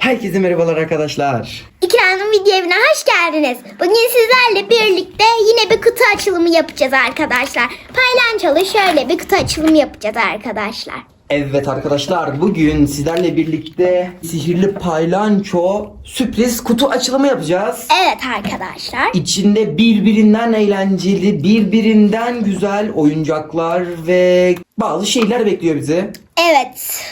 Herkese merhabalar arkadaşlar. İkran'ın video evine hoş geldiniz. Bugün sizlerle birlikte yine bir kutu açılımı yapacağız arkadaşlar. Paylançalı şöyle bir kutu açılımı yapacağız arkadaşlar. Evet arkadaşlar bugün sizlerle birlikte sihirli paylanço sürpriz kutu açılımı yapacağız. Evet arkadaşlar. İçinde birbirinden eğlenceli, birbirinden güzel oyuncaklar ve bazı şeyler bekliyor bizi. Evet.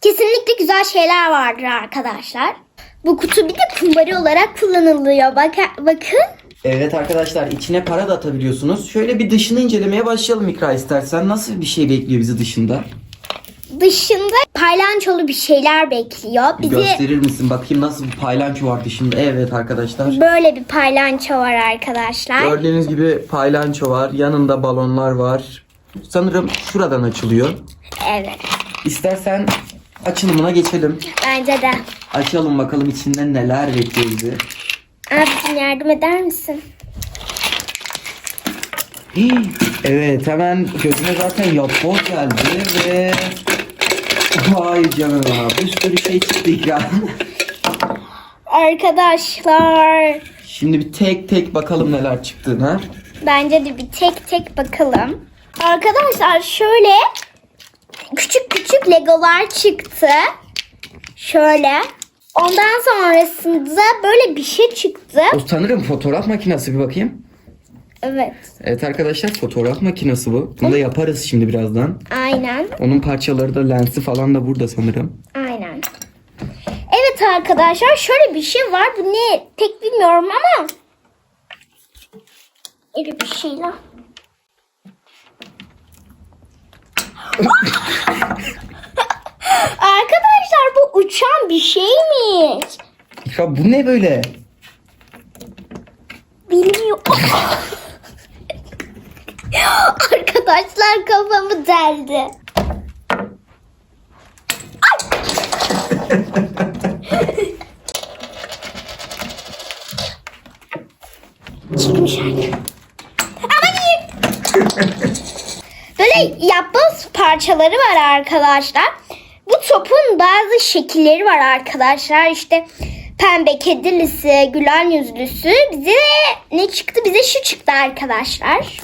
Kesinlikle güzel şeyler vardır arkadaşlar. Bu kutu bir de kumbara olarak kullanılıyor. Bak bakın. Evet arkadaşlar içine para da atabiliyorsunuz. Şöyle bir dışını incelemeye başlayalım İkra istersen. Nasıl bir şey bekliyor bizi dışında? Dışında paylançolu bir şeyler bekliyor. Bizi gösterir misin? Bakayım nasıl bir paylanço var dışında. Evet arkadaşlar. böyle bir paylanço var arkadaşlar. Gördüğünüz gibi paylanço var. Yanında balonlar var. Sanırım şuradan açılıyor. Evet. İstersen açılımına geçelim. Bence de. Açalım bakalım içinden neler bekliyor bizi. Abicim yardım eder misin? Evet hemen gözüme zaten yapboz geldi ve Vay canına bir sürü şey çıktı ikram. Arkadaşlar Şimdi bir tek tek bakalım neler çıktığına. bence de bir tek tek bakalım. Arkadaşlar şöyle küçük küçük legolar çıktı. Şöyle. Ondan sonrasında böyle bir şey çıktı. O sanırım fotoğraf makinesi bir bakayım. Evet. Evet arkadaşlar fotoğraf makinesi bu. Bunu da yaparız şimdi birazdan. Aynen. Onun parçaları da lensi falan da burada sanırım. Aynen. Evet arkadaşlar şöyle bir şey var. Bu ne pek bilmiyorum ama. Öyle bir şey Arkadaşlar bu uçan bir şeymiş. İkra bu ne böyle? Bilmiyorum. Arkadaşlar kafamı deldi. Çıkmış artık. Aman iyi. Yapboz parçaları var arkadaşlar. Bu topun bazı şekilleri var arkadaşlar. İşte pembe kedilisi, gülen yüzlüsü. Bize ne çıktı? Bize şu çıktı arkadaşlar.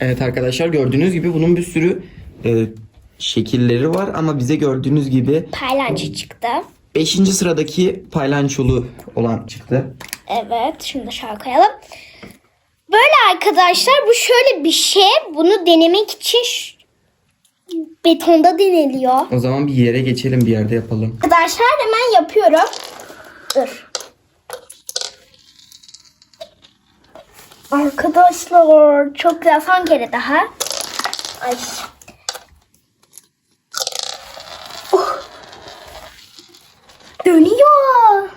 Evet arkadaşlar gördüğünüz gibi bunun bir sürü e, şekilleri var ama bize gördüğünüz gibi Paylancı çıktı. 5. sıradaki paylançolu olan çıktı. Evet, da şöyle koyalım. Böyle arkadaşlar bu şöyle bir şey. Bunu denemek için betonda deniliyor. O zaman bir yere geçelim bir yerde yapalım. Arkadaşlar hemen yapıyorum. Dur. Arkadaşlar çok güzel son kere daha. Ay. Uh. Dönüyor.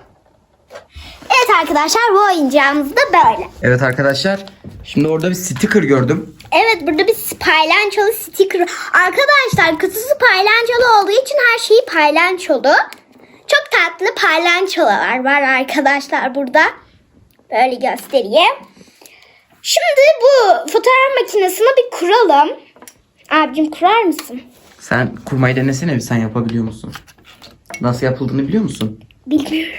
Evet arkadaşlar bu oyuncağımız da böyle. Evet arkadaşlar şimdi orada bir sticker gördüm. Evet burada bir paylançolu sticker. Arkadaşlar kutusu paylançolu olduğu için her şeyi paylançolu. Çok tatlı paylançolar var arkadaşlar burada. Böyle göstereyim. Şimdi bu fotoğraf makinesini bir kuralım. Abicim kurar mısın? Sen kurmayı denesene bir sen yapabiliyor musun? Nasıl yapıldığını biliyor musun? Bilmiyorum.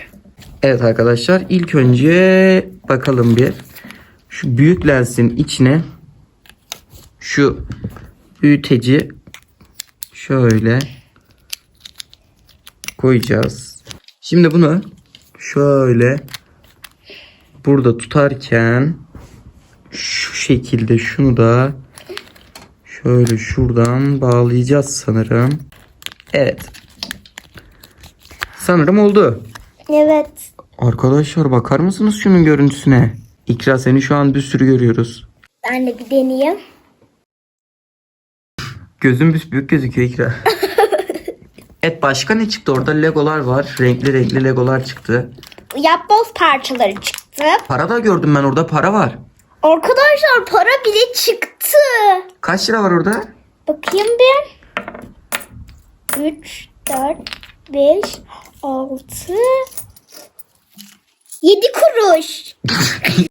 Evet arkadaşlar ilk önce bakalım bir. Şu büyük lensin içine şu büyüteci şöyle koyacağız. Şimdi bunu şöyle burada tutarken şu şekilde şunu da şöyle şuradan bağlayacağız sanırım. Evet. Sanırım oldu. Evet. Arkadaşlar bakar mısınız şunun görüntüsüne? İkra seni şu an bir sürü görüyoruz. Ben de bir deneyeyim. Gözün büyük gözüküyor İkra. evet başka ne çıktı? Orada legolar var. Renkli renkli legolar çıktı. Yapboz parçaları çıktı. Para da gördüm ben orada para var. Arkadaşlar para bile çıktı. Kaç lira var orada? Bakayım bir. 3, 4, 5, 6, 7 kuruş.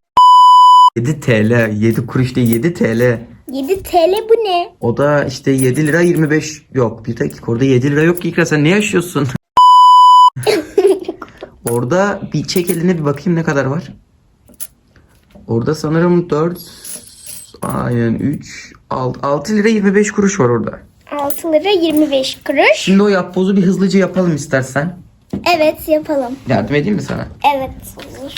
7 TL. 7 kuruş değil 7 TL. 7 TL bu ne? O da işte 7 lira 25 yok. Bir dakika orada 7 lira yok ki İkra sen ne yaşıyorsun? Orada bir çek eline bir bakayım ne kadar var. Orada sanırım 4 aynen 3 6, 6 lira 25 kuruş var orada. 6 lira 25 kuruş. Şimdi o yapbozu bir hızlıca yapalım istersen. Evet yapalım. Yardım edeyim mi sana? Evet olur.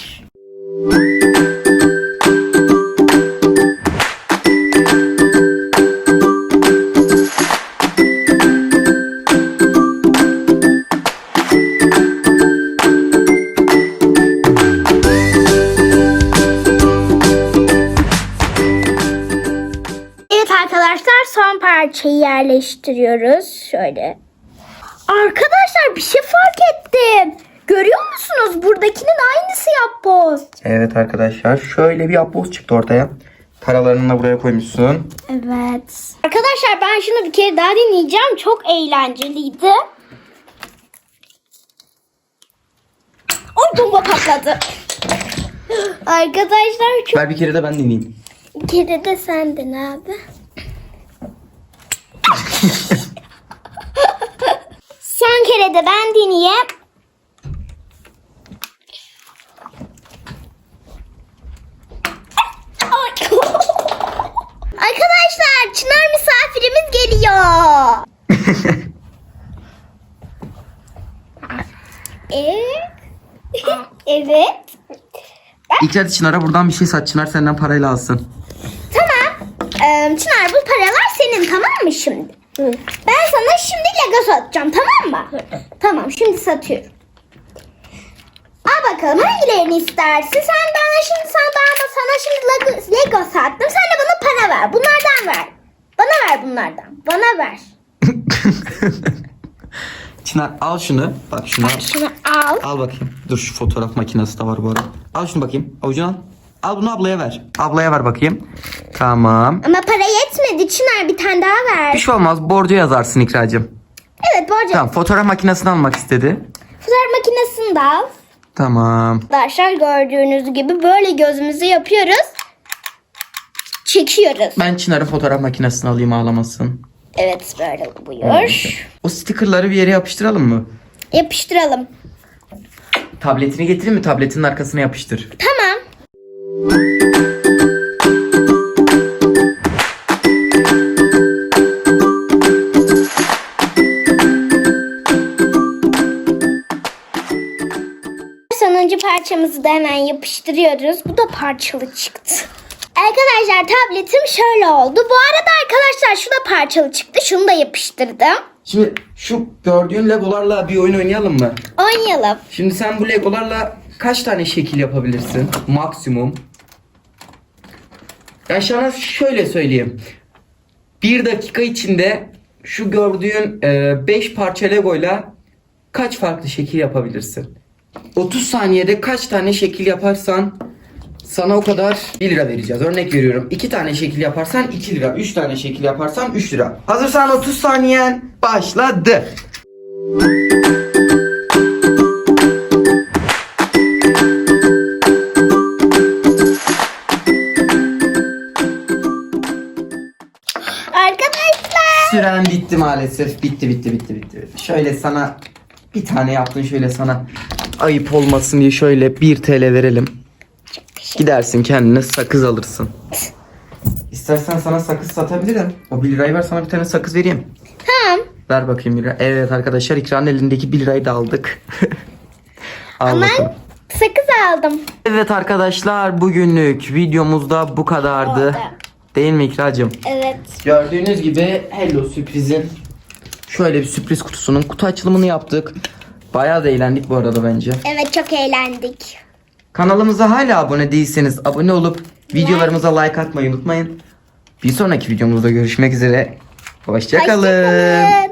Arkadaşlar son parçayı yerleştiriyoruz. Şöyle. Arkadaşlar bir şey fark ettim. Görüyor musunuz? Buradakinin aynısı yapboz. Evet arkadaşlar şöyle bir yapboz çıktı ortaya. Paralarını da buraya koymuşsun. Evet. Arkadaşlar ben şunu bir kere daha deneyeceğim. Çok eğlenceliydi. Oy bomba patladı. Arkadaşlar çok Ver bir kere de ben deneyeyim. bir kere de sen abi. Son kere de ben deneyeyim. Arkadaşlar Çınar misafirimiz geliyor. Evet. evet. İlk hadi Çınar'a buradan bir şey sat. Çınar senden parayla alsın. Tamam. Ee, Çınar bu paralar senin tamam mı şimdi? Ben sana şimdi Lego satacağım tamam mı? Tamam şimdi satıyorum. Al bakalım hangilerini istersin? Sen bana şimdi sen bana sana şimdi Lego, Lego sattım. Sen de bana para ver. Bunlardan ver. Bana ver bunlardan. Bana ver. Çınar al şunu. Bak şunu al. Şunu al. Al bakayım. Dur şu fotoğraf makinesi de var bu arada. Al şunu bakayım. Avucunu al. Al bunu ablaya ver. Ablaya ver bakayım. Tamam. Ama para yetmedi. Çınar bir tane daha Bir ver. şey olmaz. Borcu yazarsın İkracığım. Evet borcu. Tamam fotoğraf makinesini almak istedi. Fotoğraf makinesini de al. Tamam. Arkadaşlar gördüğünüz gibi böyle gözümüzü yapıyoruz. Çekiyoruz. Ben Çınar'ın fotoğraf makinesini alayım ağlamasın. Evet böyle buyur. O stickerları bir yere yapıştıralım mı? Yapıştıralım. Tabletini getireyim mi? Tabletinin arkasına yapıştır. Tamam. Parçamızı da hemen yapıştırıyoruz. Bu da parçalı çıktı. Arkadaşlar tabletim şöyle oldu. Bu arada arkadaşlar şu da parçalı çıktı. Şunu da yapıştırdım. Şimdi şu gördüğün legolarla bir oyun oynayalım mı? Oynayalım. Şimdi sen bu legolarla kaç tane şekil yapabilirsin? Maksimum. Ben sana şöyle söyleyeyim. Bir dakika içinde şu gördüğün 5 parça legoyla kaç farklı şekil yapabilirsin? 30 saniyede kaç tane şekil yaparsan sana o kadar 1 lira vereceğiz. Örnek veriyorum. 2 tane şekil yaparsan 2 lira. 3 tane şekil yaparsan 3 lira. Hazırsan 30 saniyen başladı. Arkadaşlar. Süren bitti maalesef. Bitti bitti bitti bitti. Şöyle sana bir tane yaptın şöyle sana ayıp olmasın diye şöyle 1 TL verelim. Gidersin kendine sakız alırsın. İstersen sana sakız satabilirim. O 1 lirayı ver sana bir tane sakız vereyim. Tamam. Ver bakayım 1 lira. Evet arkadaşlar ikranın elindeki 1 lirayı da aldık. Al Ama bakalım. sakız aldım. Evet arkadaşlar bugünlük videomuzda bu kadardı. Oldu. Değil mi İkracığım? Evet. Gördüğünüz gibi Hello sürprizin şöyle bir sürpriz kutusunun kutu açılımını yaptık. Bayağı da eğlendik bu arada bence. Evet çok eğlendik. Kanalımıza hala abone değilseniz abone olup videolarımıza like atmayı unutmayın. Bir sonraki videomuzda görüşmek üzere. Hoşçakalın. Hoşçakalın.